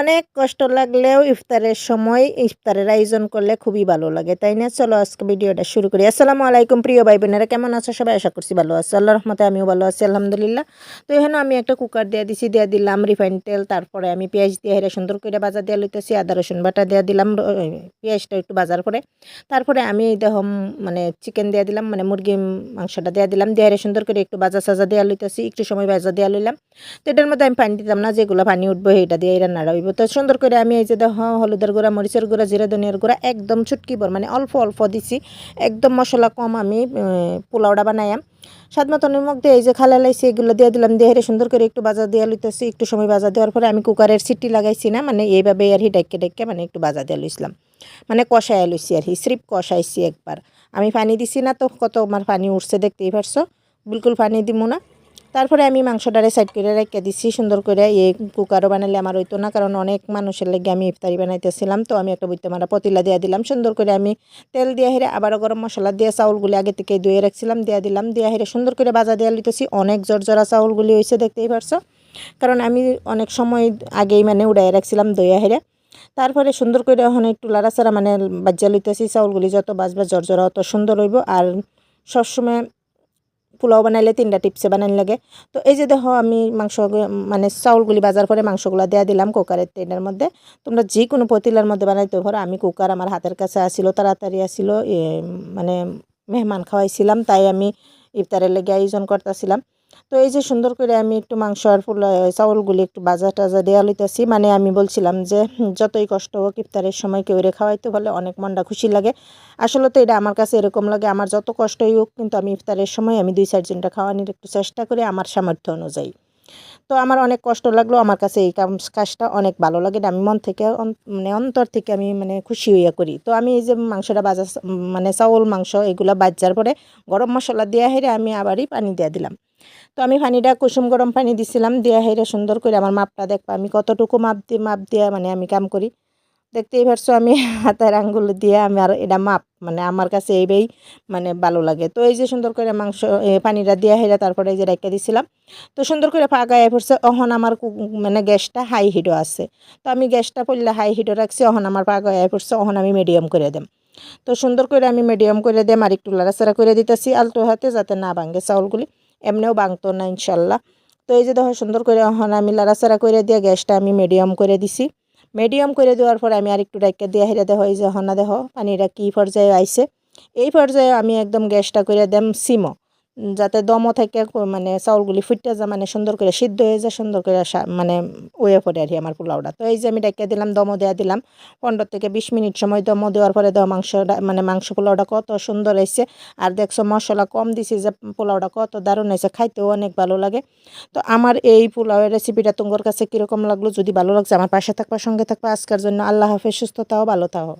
অনেক কষ্ট লাগলেও ইফতারের সময় ইফতারের আয়োজন করলে খুবই ভালো লাগে, তাই না? চলো আজকে ভিডিওটা শুরু করি। আসসালামু আলাইকুম প্রিয় ভাই বোনেরা কেমন আছো? সবাই আশা করছি ভালো আছো। আল্লাহ রহমতে আমিও ভালো আছি, আলহামদুলিল্লাহ। তো এখানে আমি একটা কুকার দিয়ে দিছি, দিয়ে দিলাম রিফাইন তেল, তারপরে আমি পেঁয়াজ দিয়ে হেরে সুন্দর করে বাজার দিয়ে লইতেছি, আদা, রসুন বাটা দিয়ে দিলাম পেঁয়াজটা একটু বাজার করে তারপরে আমি দেহ মানে চিকেন দিয়ে দিলাম মানে মুরগি মাংসটা দিয়ে দিলাম, দিয়ে হেরে সুন্দর করে একটু বাজা সাজা দেওয়া লইতেছি, একটু সময় বাজা দেওয়া লইলাম। তো এটার মধ্যে আমি পানি দিতাম না, যেগুলো পানি উঠবো এটা দিয়ে রান্নাটা হইব। তো সুন্দর করে আমি এই যে দেখো, হলুদের গুঁড়া, মরিচের গুঁড়া, জিরা, ধনিয়ার গুঁড়া একদম চুটকি ভর মানে অল্প অল্প দিছি। একদম মশলা কম আমি পোলাওটা বানাইয়াম। স্বাদ নিমখ দিয়ে এই যে খালা লাইছি, এগুলো দিয়ে দিলাম, দিয়ে হেরে সুন্দর করে একটু বাজা দিয়ে লইতেছি। একটু সময় বাজা দেওয়ার পরে আমি কুকারের সিটি লাগাইছি না মানে এইভাবে আর হি ডাইকে ডাইকে মানে একটু বাজা দিয়ে লইছিলাম। মানে কষায় লইছি আর হি স্রিপ কষাইছি একবার। আমি পানি দিছি না তো, কত আমার পানি উঠছে দেখতেই পারছ। বিলকুল পানি দিব না। তারপরে আমি মাংসটারে সাইড করে রেখে দিচ্ছি সুন্দর করে এই কুকারও বানালে আমার হইতো না, কারণ অনেক মানুষের লেগে আমি ইফতারি বানাইতেছিলাম, তো আমি একটা বইতে মারা পতিলা দিয়ে দিলাম, সুন্দর করে আমি তেল দিয়ে হেরে আবারও গরম মশলা দিয়ে চাউলগুলি আগে থেকে ধুয়ে রাখছিলাম, দিয়ে দিলাম, দিয়ে হেরে সুন্দর করে বাজা দিয়ে লিতেছি অনেক জর্জরা চাউলগুলি হয়েছে দেখতেই পারছ? কারণ আমি অনেক সময় আগেই মানে উড়াই রাখছিলাম দইয়া হেরে। তারপরে সুন্দর করে এখন একটু লাড়াচাড়া মানে বাজ্যা লইতেছি, চাউলগুলি যত বাজবা জর্জরা অত সুন্দর হইব, আর সবসময় পোলাও বানাইলে তিনটা টিপসে বানাইন লাগে। তো এই যে দেখো, আমি মাংস মানে চাউলগুলি বাজার করে মাংসগুলো দেওয়া দিলাম কুকারের তেলের মধ্যে। তোমরা যে কোনো পতিলার মধ্যে বানাইতে পারো। আমি কুকার আমার হাতের কাছে আসিল, তাড়াতাড়ি আসিল মানে মেহমান খাওয়াইছিলাম, তাই আমি ইফতারের লেগে আয়োজন করতেছিলাম। তো এই যে সুন্দর করে আমি একটু মাংস আর ফুল চাউলগুলি একটু বাজা টাজা দেওয়া লইতেছি। মানে আমি বলছিলাম যে যতই কষ্ট হোক ইফতারের সময় কেউ রে খাওয়াইতে বলে অনেক মনটা খুশি লাগে। আসলে তো এটা আমার কাছে এরকম লাগে, আমার যত কষ্টই হোক, কিন্তু আমি ইফতারের সময় আমি দুই চারজনটা খাওয়ানোর একটু চেষ্টা করি আমার সামর্থ্য অনুযায়ী। তো আমার অনেক কষ্ট লাগল, আমার কাছে এই কাজটা অনেক ভালো লাগে আমি মন থেকে মানে অন্তর থেকে আমি মানে খুশি হইয়া করি। তো আমি এই যে মাংসটা বাজা মানে চাউল, মাংস এগুলো বাজার পরে গরম মশলা দেওয়া হেরে আমি আবারই পানি দিয়ে দিলাম। তো আমি পানিটা কুসুম গরম পানি দিছিলাম দেওয়া হেরে সুন্দর করে আমার মাপটা দেখবা। আমি কতটুকু মাপ দিয়ে মাপ দিয়ে মানে আমি কাম করি। দেখতেই পারছ আমি হাতের আঙ্গুল দিয়ে আমি আর এটা মাপ মানে আমার কাছে এইটাই মানে ভালো লাগে। তো এই যে সুন্দর করে মাংস পানিটা দিয়ে হেরে তারপরে এই যে রেখে দিছিলাম। তো সুন্দর করে ফাঁকায় পড়ছে, অহন আমার মানে গ্যাসটা হাই হিটও আছে। তো আমি গ্যাসটা পড়লে হাই হিটও রাখছি, অহন আমার ফাঁকায় পড়ছে, অহন আমি মিডিয়াম করে দেম। তো সুন্দর করে আমি মিডিয়াম করে দেম, আর একটু লাড়াচাড়া করে দিতেছি, আলতো হাতে যাতে না ভাঙে চাউলগুলি। এমনিও বাংত না, ইনশাল্লাহ। তো এই যে দেখো, সুন্দর করে অহন আমি লাড়াচাড়া করে দিয়ে গ্যাসটা আমি মিডিয়াম করে দিছি। মিডিয়াম করে দেওয়ার পর আমি আর একটু ডাইকে দিয়ে হেরে দেখো, এই যে হনা দেখো, পানিটা কী পর্যায়ে আইছে। এই পর্যায়ে আমি একদম গ্যাসটা করে দেম সিমো। যাতে দমও থেকে মানে চাউলগুলি ফুটতে যা মানে সুন্দর করে সিদ্ধ হয়ে যায়, সুন্দর করে মানে ওয়ে পড়ে আর আমার পোলাওটা। তো এই যে আমি ডাইকা দিলাম, দমও দেওয়া দিলাম। পনেরো থেকে বিশ মিনিট সময় দমও দেওয়ার পরে দেওয়া মাংসটা মানে মাংস পোলাওটা কত সুন্দর হয়েছে। আর দেখছ মশলা কম দিছি যে পোলাওটা কত দারুণ হয়েছে, খাইতেও অনেক ভালো লাগে। তো আমার এই পোলাওয়ের রেসিপিটা তোমার কাছে কীরকম লাগল? যদি ভালো লাগছে, আমার পাশে থাকবা, সঙ্গে থাকবা। আজকের জন্য আল্লাহ হাফেজ, সুস্থ থাও, ভালো থাও।